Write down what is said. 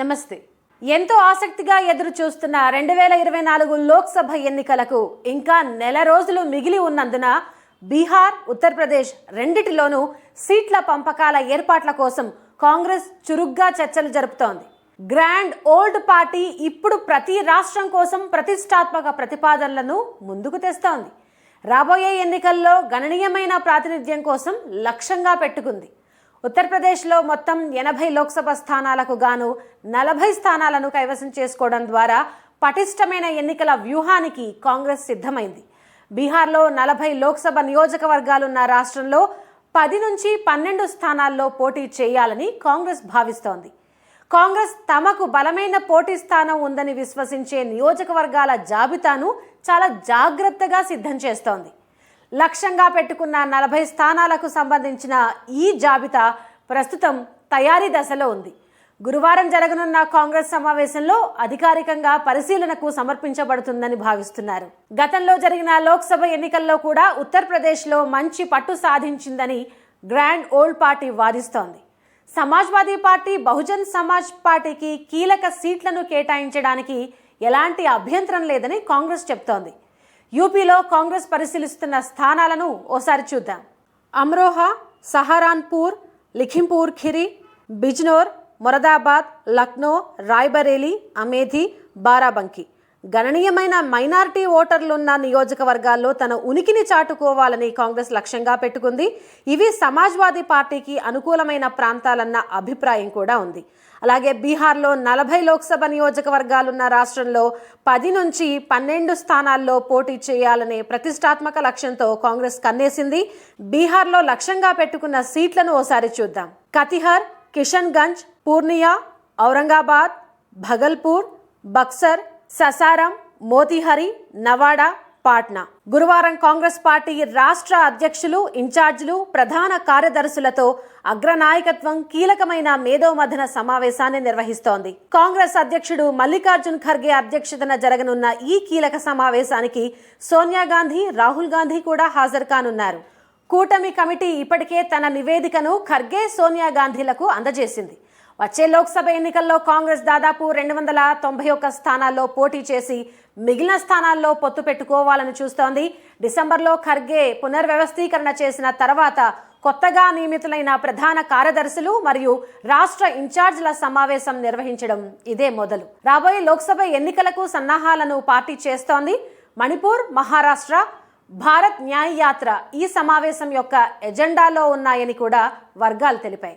నమస్తే. ఎంతో ఆసక్తిగా ఎదురు చూస్తున్న రెండు వేల ఇరవై నాలుగు లోక్సభ ఎన్నికలకు ఇంకా నెల రోజులు మిగిలి ఉన్నందున బీహార్ ఉత్తరప్రదేశ్ రెండిటిలోనూ సీట్ల పంపకాల ఏర్పాట్ల కోసం కాంగ్రెస్ చురుగ్గా చర్చలు జరుపుతోంది. గ్రాండ్ ఓల్డ్ పార్టీ ఇప్పుడు ప్రతి రాష్ట్రం కోసం ప్రతిష్టాత్మక ప్రతిపాదనలను ముందుకు తెస్తోంది. రాబోయే ఎన్నికల్లో గణనీయమైన ప్రాతినిధ్యం కోసం లక్ష్యంగా పెట్టుకుంది. ఉత్తరప్రదేశ్లో మొత్తం ఎనభై లోక్సభ స్థానాలకు గాను నలభై స్థానాలను కైవసం చేసుకోవడం ద్వారా పటిష్టమైన ఎన్నికల వ్యూహానికి కాంగ్రెస్ సిద్ధమైంది. బీహార్లో నలభై లోక్సభ నియోజకవర్గాలున్న రాష్ట్రంలో పది నుంచి పన్నెండు స్థానాల్లో పోటీ చేయాలని కాంగ్రెస్ భావిస్తోంది. కాంగ్రెస్ తమకు బలమైన పోటీ స్థానం ఉందని విశ్వసించే నియోజకవర్గాల జాబితాను చాలా జాగ్రత్తగా సిద్ధం చేస్తోంది. లక్ష్యంగా పెట్టుకున్న నలభై స్థానాలకు సంబంధించిన ఈ జాబితా ప్రస్తుతం తయారీ దశలో ఉంది. గురువారం జరగనున్న కాంగ్రెస్ సమావేశంలో అధికారికంగా పరిశీలనకు సమర్పించబడుతుందని భావిస్తున్నారు. గతంలో జరిగిన లోక్సభ ఎన్నికల్లో కూడా ఉత్తరప్రదేశ్లో మంచి పట్టు సాధించిందని గ్రాండ్ ఓల్డ్ పార్టీ వాదిస్తోంది. సమాజ్వాదీ పార్టీ బహుజన్ సమాజ్ పార్టీకి కీలక సీట్లను కేటాయించడానికి ఎలాంటి అభ్యంతరం లేదని కాంగ్రెస్ చెప్తోంది. యూపీలో కాంగ్రెస్ పరిశీలిస్తున్న స్థానాలను ఓసారి చూద్దాం. అమ్రోహా సహారాన్పూర్ లిఖింపూర్ ఖిరి బిజ్నోర్ మొరదాబాద్ లక్నో రాయ్బరేలీ అమేధి బారాబంకి. గణనీయమైన మైనారిటీ ఓటర్లున్న నియోజకవర్గాల్లో తన ఉనికిని చాటుకోవాలని కాంగ్రెస్ లక్ష్యంగా పెట్టుకుంది. ఇవి సమాజ్వాదీ పార్టీకి అనుకూలమైన ప్రాంతాలన్న అభిప్రాయం కూడా ఉంది. అలాగే బీహార్లో నలభై లోక్సభ నియోజకవర్గాలున్న రాష్ట్రంలో పది నుంచి పన్నెండు స్థానాల్లో పోటీ చేయాలనే ప్రతిష్టాత్మక లక్ష్యంతో కాంగ్రెస్ కన్నేసింది. బీహార్లో లక్ష్యంగా పెట్టుకున్న సీట్లను ఓసారి చూద్దాం. కతిహర్ కిషన్గంజ్ పూర్ణియా ఔరంగాబాద్ భగల్పూర్ బక్సర్ ససారం మోతిహరి నవాడా పాట్నా. గురువారం కాంగ్రెస్ పార్టీ రాష్ట్ర అధ్యక్షులు ఇన్ఛార్జీలు ప్రధాన కార్యదర్శులతో అగ్రనాయకత్వం కీలకమైన మేధోమథన సమావేశాన్ని నిర్వహిస్తోంది. కాంగ్రెస్ అధ్యక్షుడు మల్లికార్జున్ ఖర్గే అధ్యక్షతన జరగనున్న ఈ కీలక సమావేశానికి సోనియా గాంధీ రాహుల్ గాంధీ కూడా హాజరు కానున్నారు. కూటమి కమిటీ ఇప్పటికే తన నివేదికను ఖర్గే సోనియా గాంధీలకు అందజేసింది. వచ్చే లోక్సభ ఎన్నికల్లో కాంగ్రెస్ దాదాపు రెండు వందల తొంభై ఒక్క స్థానాల్లో పోటీ చేసి మిగిలిన స్థానాల్లో పొత్తు పెట్టుకోవాలని చూస్తోంది. డిసెంబర్లో ఖర్గే పునర్వ్యవస్థీకరణ చేసిన తర్వాత కొత్తగా నియమితులైన ప్రధాన కార్యదర్శులు మరియు రాష్ట్ర ఇన్ఛార్జ్ల సమావేశం నిర్వహించడం ఇదే మొదలు. రాబోయే లోక్సభ ఎన్నికలకు సన్నాహాలను పార్టీ చేస్తోంది. మణిపూర్ మహారాష్ట్ర భారత్ న్యాయ యాత్ర ఈ సమావేశం యొక్క ఎజెండాలో ఉన్నాయని కూడా వర్గాలు తెలిపాయి.